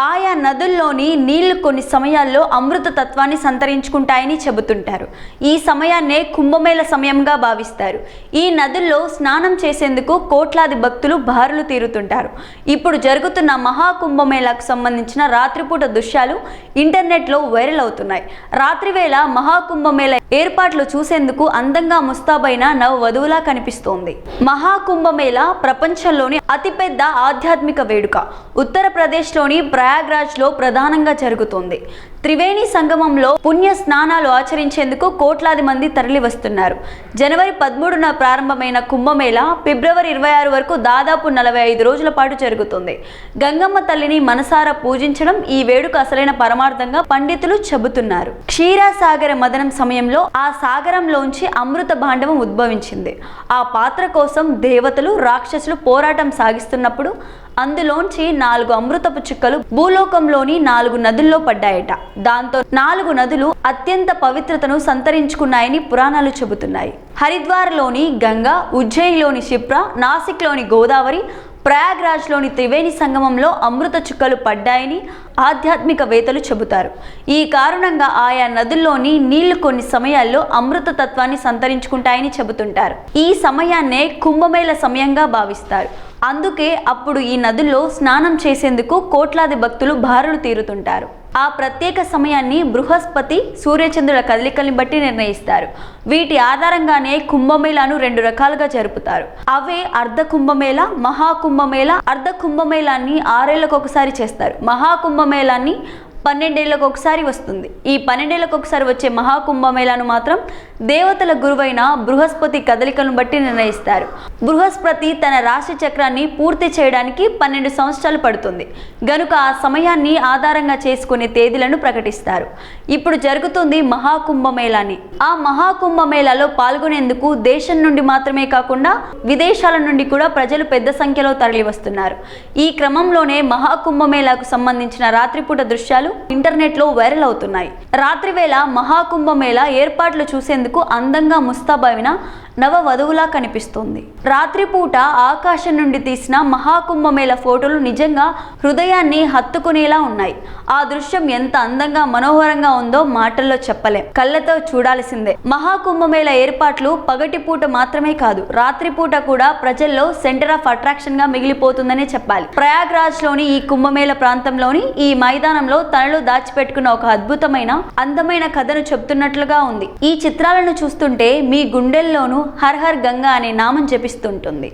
ఆయా నదుల్లోని నీళ్ళు కొన్ని సమయాల్లో అమృత తత్వాన్ని సంతరించుకుంటాయని చెబుతుంటారు. ఈ సమయాన్నే కుంభమేళ సమయంగా భావిస్తారు. ఈ నదుల్లో స్నానం చేసేందుకు కోట్లాది భక్తులు బారులు తీరుతుంటారు. ఇప్పుడు జరుగుతున్న మహాకుంభమేళకు సంబంధించిన రాత్రిపూట దృశ్యాలు ఇంటర్నెట్లో వైరల్ అవుతున్నాయి. రాత్రివేళ మహాకుంభమేళ ఏర్పాట్లు చూసేందుకు అందంగా ముస్తాబైన నవ వధువులా కనిపిస్తోంది. మహాకుంభమేళ ప్రపంచంలోని అతిపెద్ద ఆధ్యాత్మిక వేడుక. ఉత్తరప్రదేశ్లోని ప్రయాగ్రాజ్లో ప్రధానంగా జరుగుతోంది. త్రివేణి సంగమంలో పుణ్య స్నానాలు ఆచరించేందుకు కోట్లాది మంది తరలి వస్తున్నారు జనవరి పదమూడున ప్రారంభమైన కుంభమేళ ఫిబ్రవరి ఇరవై ఆరు వరకు దాదాపు నలభై ఐదు రోజుల పాటు జరుగుతుంది. గంగమ్మ తల్లిని మనసారా పూజించడం ఈ వేడుక అసలైన పరమార్థంగా పండితులు చెబుతున్నారు. క్షీరాసాగర మదనం సమయంలో ఆ సాగరంలోంచి అమృత భాండవం ఉద్భవించింది. ఆ పాత్ర కోసం దేవతలు రాక్షసులు పోరాటం సాగిస్తున్నప్పుడు అందులోంచి నాలుగు అమృతపు చుక్కలు భూలోకంలోని నాలుగు నదుల్లో పడ్డాయట. దాంతో నాలుగు నదులు అత్యంత పవిత్రతను సంతరించుకున్నాయని పురాణాలు చెబుతున్నాయి. హరిద్వార్లోని గంగా ఉజ్జయిన్లోని క్షిప్ర నాసిక్లోని గోదావరి ప్రయాగ్రాజ్లోని త్రివేణి సంగమంలో అమృత చుక్కలు పడ్డాయని ఆధ్యాత్మిక వేతలు చెబుతారు. ఈ కారణంగా ఆయా నదుల్లోని నీళ్ళు కొన్ని సమయాల్లో అమృత తత్వాన్ని సంతరించుకుంటాయని చెబుతుంటారు. ఈ సమయాన్నే కుంభమేళ సమయంగా భావిస్తారు. అందుకే అప్పుడు ఈ నదుల్లో స్నానం చేసేందుకు కోట్లాది భక్తులు బారులు తీరుతుంటారు. ఆ ప్రత్యేక సమయాన్ని బృహస్పతి సూర్యచంద్రుల కదలికల్ని బట్టి నిర్ణయిస్తారు. వీటి ఆధారంగానే కుంభమేళాను రెండు రకాలుగా జరుపుతారు. అవే అర్ధ కుంభమేళ మహాకుంభమేళ. అర్ధ కుంభమేళాన్ని ఆరేళ్ళకు ఒకసారి చేస్తారు. మహాకుంభమేళాన్ని పన్నెండేళ్ళకు ఒకసారి వస్తుంది. ఈ పన్నెండేళ్ళకు ఒకసారి వచ్చే మహాకుంభమేళాను మాత్రం దేవతల గురువైన బృహస్పతి కదలికలను బట్టి నిర్ణయిస్తారు. బృహస్పతి తన రాశి చక్రాన్ని పూర్తి చేయడానికి పన్నెండు సంవత్సరాలు పడుతుంది. గనుక ఆ సమయాన్ని ఆధారంగా చేసుకునే తేదీలను ప్రకటిస్తారు. ఇప్పుడు జరుగుతుంది మహాకుంభమేళాని. ఆ మహాకుంభమేళాలో పాల్గొనేందుకు దేశం నుండి మాత్రమే కాకుండా విదేశాల నుండి కూడా ప్రజలు పెద్ద సంఖ్యలో తరలి వస్తున్నారు ఈ క్రమంలోనే మహాకుంభమేళాకు సంబంధించిన రాత్రిపూట దృశ్యాలు ఇంటర్నెట్లో వైరల్ అవుతున్నాయి. రాత్రివేళ మహాకుంభమేళ ఏర్పాట్లు చూసేందుకు అందంగా ముస్తాబైన నవ వధువులా కనిపిస్తోంది. రాత్రిపూట ఆకాశం నుండి తీసిన మహాకుంభమేళ ఫోటోలు నిజంగా హృదయాన్ని హత్తుకునేలా ఉన్నాయి. ఆ దృశ్యం ఎంత అందంగా మనోహరంగా ఉందో మాటల్లో చెప్పలేం. కళ్ళతో చూడాల్సిందే. మహాకుంభమేళ ఏర్పాట్లు పగటిపూట మాత్రమే కాదు రాత్రిపూట కూడా ప్రజల్లో సెంటర్ ఆఫ్ అట్రాక్షన్గా మిగిలిపోతుందనే చెప్పాలి. ప్రయాగ్రాజ్లోని ఈ కుంభమేళ ప్రాంతంలోని ఈ మైదానంలో తనలో దాచిపెట్టుకున్న ఒక అద్భుతమైన అందమైన కథను చెప్తున్నట్లుగా ఉంది. ఈ చిత్రాలను చూస్తుంటే మీ గుండెల్లోనూ హర్ హర్ గంగా అనే నామం జపిస్తుంటుంది.